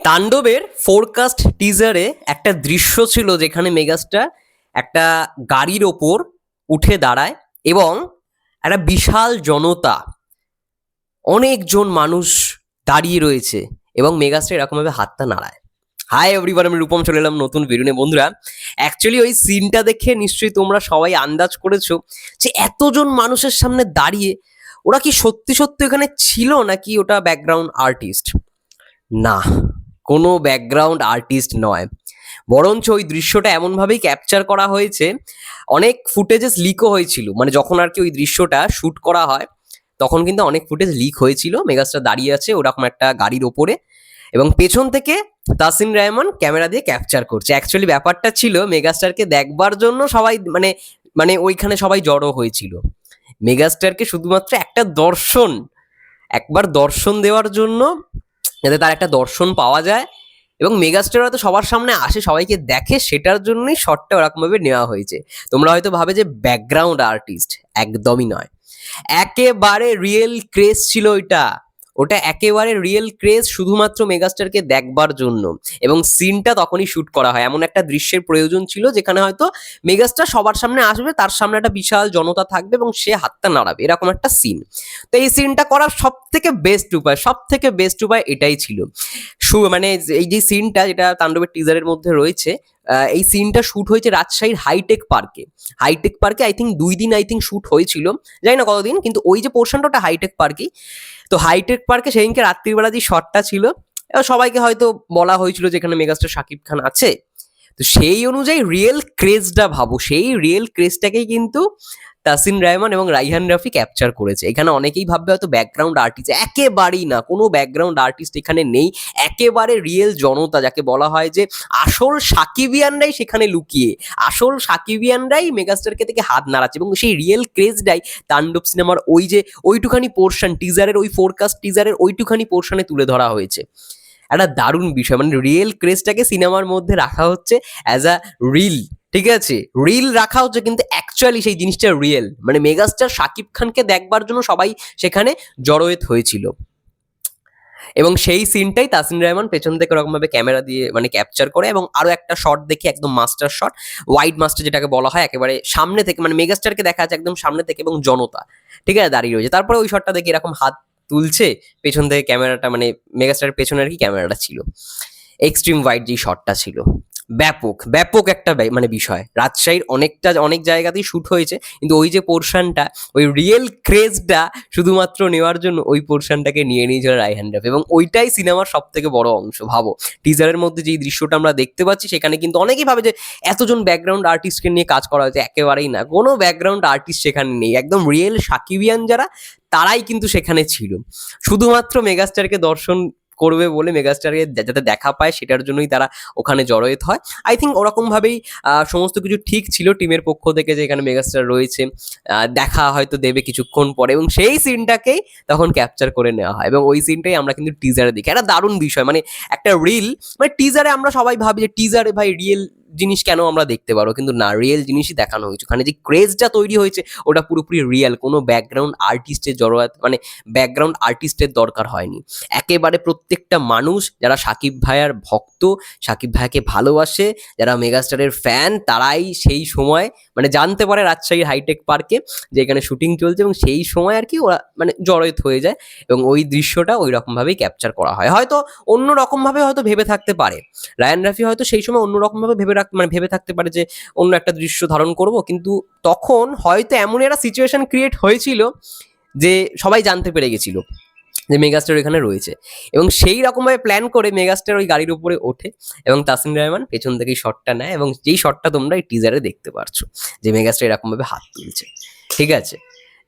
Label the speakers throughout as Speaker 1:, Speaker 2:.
Speaker 1: তাণ্ডবের ফোরকাস্ট টিজারে একটা দৃশ্য ছিল যেখানে মেগাস্টার একটা গাড়ির ওপর উঠে দাঁড়ায় এবং একটা বিশাল জনতা, অনেকজন মানুষ দাঁড়িয়ে রয়েছে এবং মেগাস্টার এরকমভাবে হাতটা নাড়ায়। হাই এভরিবার আমি রূপম চলে এলাম নতুন নিয়ে। বন্ধুরা অ্যাকচুয়ালি ওই সিনটা দেখে নিশ্চয়ই তোমরা সবাই আন্দাজ করেছ যে এতজন মানুষের সামনে দাঁড়িয়ে ওরা কি সত্যি সত্যি ওখানে ছিল নাকি ওটা ব্যাকগ্রাউন্ড আর্টিস্ট না। কোনো ব্যাকগ্রাউন্ড আর্টিস্ট নয়। বরঞ্চ ওই দৃশ্যটা এমনভাবেই ক্যাপচার করা হয়েছে, অনেক ফুটেজেস লিকও হয়েছিল। মানে যখন আর কি ওই দৃশ্যটা শ্যুট করা হয়, তখন কিন্তু অনেক ফুটেজ লিক হয়েছিল। মেগাস্টার দাঁড়িয়ে আছে ওরকম একটা গাড়ির ওপরে এবং পেছন থেকে তাসিন রহমান ক্যামেরা দিয়ে ক্যাপচার করছে। অ্যাকচুয়ালি ব্যাপারটা ছিল মেগাস্টারকে দেখবার জন্য সবাই মানে মানে ওইখানে সবাই জড়ো হয়েছিল। মেগাস্টারকে শুধুমাত্র একটা দর্শন, একবার দর্শন দেওয়ার জন্য যাতে তার একটা দর্শন পাওয়া যায় এবং মেগাস্টার তো সবার সামনে আসে, সবাইকে দেখে সেটার জন্যই শটটা ওরকমভাবে নেওয়া হয়েছে। তোমরা হয়তো ভাবে যে ব্যাকগ্রাউন্ড আর্টিস্ট একদমই নয়। একেবারে রিয়েল ক্রেজ ছিল ওইটা। ওটা একেবারে রিয়েল ক্রেজ শুধুমাত্র মেগাস্টারকে দেখবার জন্য। এবং সিনটা তখনই শুট করা হয়। এমন একটা দৃশ্যের প্রয়োজন ছিল যেখানে হয়তো মেগাস্টার সবার সামনে আসবে, তার সামনে একটা বিশাল জনতা থাকবে এবং সে হাতটা নাড়াবে। এরকম একটা সিন তো এই সিনটা করার সব থেকে বেস্ট উপায় সব থেকে বেস্ট উপায় এটাই ছিল। মানে এই যে সিনটা যেটা তাণ্ডবের টিজারের মধ্যে রয়েছে এই সিনটা শ্যুট হয়েছে রাজশাহীর হাইটেক পার্কে হাইটেক পার্কে আই থিঙ্ক দুই দিন আই থিঙ্ক শ্যুট হয়েছিল। জানি না কতদিন, কিন্তু ওই যে পোর্শনটা ওটা হাইটেক পার্কেই তো হাইটেক পার্কে সেদিনকে রাত্রিবেলা যে শটটা ছিল সবাইকে হয়তো বলা হয়েছিল যে এখানে মেগাস্টার শাকিব খান আছে। তো সেই অনুযায়ী রিয়েল ক্রেজটা ভাবো। সেই রিয়েল ক্রেজটাকেই কিন্তু তাসিন রায়মান এবং রাইহান রাফি ক্যাপচার করেছে। এখানে অনেকেই ভাববে হয়তো ব্যাকগ্রাউন্ড আর্টিস্ট একেবারেই না। কোনো ব্যাকগ্রাউন্ড আর্টিস্ট এখানে নেই। একেবারে রিয়েল জনতা, যাকে বলা হয় যে আসল সাকিবিয়ানরাই সেখানে লুকিয়ে। আসল সাকিবিয়ানরাই মেগাস্টারকে থেকে হাত নাড়াচ্ছে এবং সেই রিয়েল ক্রেজটাই তাণ্ডব সিনেমার ওই যে ওইটুখানি পোর্শন টিজারের ওই ফোরকাস্ট টিজারের ওইটুখানি পোর্শনে তুলে ধরা হয়েছে। একটা দারুণ বিষয় মানে রিয়েল ক্রেজটাকে সিনেমার মধ্যে রাখা হচ্ছে অ্যাজ আ রিল ঠিক আছে? রিল রাখা হচ্ছে কিন্তু অ্যাকচুয়ালি সেই জিনিসটা রিয়েল মানে মেগাস্টার শাকিব খানকে দেখবার জন্য সবাই সেখানে জড়োয়েত হয়েছিল। এবং সেই সিনটাই তাসিন রহমান পেছন থেকে ওরকমভাবে ক্যামেরা দিয়ে মানে ক্যাপচার করে এবং আরও একটা শট দেখি একদম মাস্টার শট ওয়াইড মাস্টার যেটাকে বলা হয়, একেবারে সামনে থেকে মানে মেগাস্টারকে দেখা যাচ্ছে একদম সামনে থেকে এবং জনতা, ঠিক আছে, দাঁড়িয়ে রয়েছে। তারপরে ওই শটটা দেখি এরকম হাত তুলছে, পেছন থেকে ক্যামেরাটা মানে মেগাস্টারের পেছনে আর কি ক্যামেরাটা ছিল। এক্সট্রিম ওয়াইড যে শটটা ছিল। ব্যাপক ব্যাপক একটা মানে বিষয়। রাজশাহীর অনেকটা, অনেক জায়গাতেই শ্যুট হয়েছে, কিন্তু ওই যে পোর্শনটা ওই রিয়েল ক্রেজটা শুধুমাত্র নেওয়ার জন্য ওই পোর্শনটাকে নিয়ে নিয়েছিল রাইহান রাফ। এবং ওইটাই সিনেমার সব থেকে বড় অংশ, ভাবো। টিজারের মধ্যে যেই দৃশ্যটা আমরা দেখতে পাচ্ছি, সেখানে কিন্তু অনেকেই ভাবে যে, এতজন ব্যাকগ্রাউন্ড আর্টিস্টকে নিয়ে কাজ করা হয়েছে, একেবারেই না। কোনো ব্যাকগ্রাউন্ড আর্টিস্ট সেখানে নেই। একদম রিয়েল সাকিবিয়ান যারা, তারাই কিন্তু সেখানে ছিল। শুধুমাত্র মেগাস্টারকে দর্শন করবে বলে মেগাস্টারকে যাতে দেখা পায় সেটার জন্যই তারা ওখানে জড়োয়েত হয়। আই থিঙ্ক ওরকমভাবেই সমস্ত কিছু ঠিক ছিল টিমের পক্ষ থেকে যে এখানে মেগাস্টার রয়েছে। দেখা হয়তো দেবে কিছুক্ষণ পরে এবং সেই সিনটাকেই তখন ক্যাপচার করে নেওয়া হয় এবং ওই সিনটাই আমরা কিন্তু টিজারে দেখি। একটা দারুণ বিষয় মানে একটা রিল মানে টিজারে আমরা সবাই ভাবি যে টিজারে ভাই রিয়েল জিনিস কেন আমরা দেখতে পারো? কিন্তু না রিয়েল জিনিসই দেখানো হয়েছে। ওখানে যে ক্রেজটা তৈরি হয়েছে, ওটা পুরোপুরি রিয়েল কোনো ব্যাকগ্রাউন্ড আর্টিস্টের জড়োয়াত মানে ব্যাকগ্রাউন্ড আর্টিস্টের দরকার হয়নি। একেবারে প্রত্যেকটা মানুষ, যারা সাকিব ভাইয়ার ভক্ত, সাকিব ভাইয়াকে ভালোবাসে, যারা মেগাস্টারের ফ্যান তারাই সেই সময় মানে জানতে পারে রাজশাহীর হাইটেক পার্কে যে এখানে শুটিং চলছে এবং সেই সময় আর কি ওরা মানে জড়িত হয়ে যায় এবং ওই দৃশ্যটা ওই রকমভাবেই ক্যাপচার করা হয়। হয়তো অন্য রকমভাবে হয়তো ভেবে থাকতে পারে। রায়ান রাফি হয়তো সেই সময় অন্য রকমভাবে ভেবে রাখ মানে ভেবে থাকতে পারে যে অন্য একটা দৃশ্য ধারণ করব। কিন্তু তখন হয়তো এমন একটা সিচুয়েশন ক্রিয়েট হয়েছিল যে সবাই জানতে পেরে গেছিল যে মেগাস্টার এখানে রয়েছে। এবং সেই রকমভাবে প্ল্যান করে মেগাস্টার ওই গাড়ির উপরে ওঠে এবং তাসিন রহমান পেছন থেকে শটটা নেয় এবং যেই শটটা তোমরা এই টিজারে দেখতে পারছ যে মেগাস্টার এরকমভাবে হাত তুলছে। ঠিক আছে?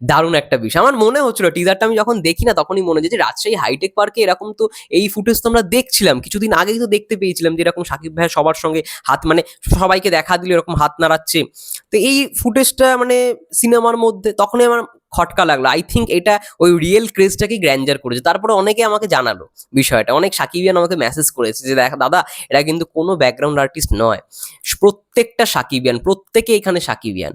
Speaker 1: দারুণ একটা বিষয়। আমার মনে হচ্ছিল টিজারটা আমি যখন দেখি না, তখনই মনে হচ্ছে যে রাজশাহী হাইটেক পার্কে এরকম তো এই ফুটেজ তো আমরা দেখছিলাম। কিছুদিন আগেই তো দেখতে পেয়েছিলাম যে এরকম সাকিব ভাই সবার সঙ্গে হাত মানে সবাইকে দেখা দিল, এরকম হাত নাড়াচ্ছে। তো এই ফুটেজটা মানে সিনেমার মধ্যে তখনই আমার খটকা লাগল। আই থিঙ্ক এটা ওই রিয়েল ক্রেজটাকে গ্র্যান্ডার করেছে। তারপরে অনেকে আমাকে জানালো বিষয়টা। অনেক সাকিবিয়ান আমাকে মেসেজ করেছে যে, দেখ দাদা, এরা কিন্তু কোনো ব্যাকগ্রাউন্ড আর্টিস্ট নয়। প্রত্যেকটা সাকিবিয়ান প্রত্যেকে এখানে সাকিবিয়ান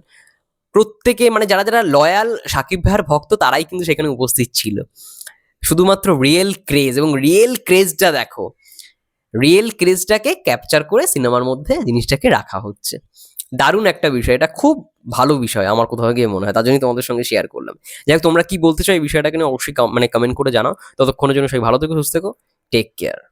Speaker 1: প্রত্যেকে মানে যারা যারা লয়াল সাকিব ভাইয়ের ভক্ত, তারাই কিন্তু সেখানে উপস্থিত ছিল। শুধুমাত্র রিয়েল ক্রেজ এবং রিয়েল ক্রেজটা দেখো। রিয়েল ক্রেজটাকে ক্যাপচার করে সিনেমার মধ্যে জিনিসটাকে রাখা হচ্ছে। দারুণ একটা বিষয়। এটা খুব ভালো বিষয় আমার কোথাও গিয়ে মনে হয়। তার জন্যই তোমাদের সঙ্গে শেয়ার করলাম। যাই হোক, তোমরা কি বলতে চাও এই বিষয়টাকে নিয়ে অবশ্যই মানে কমেন্ট করে জানাও। ততক্ষণের জন্য সবাই ভালো থেকো, সুস্থ থেকো। Take care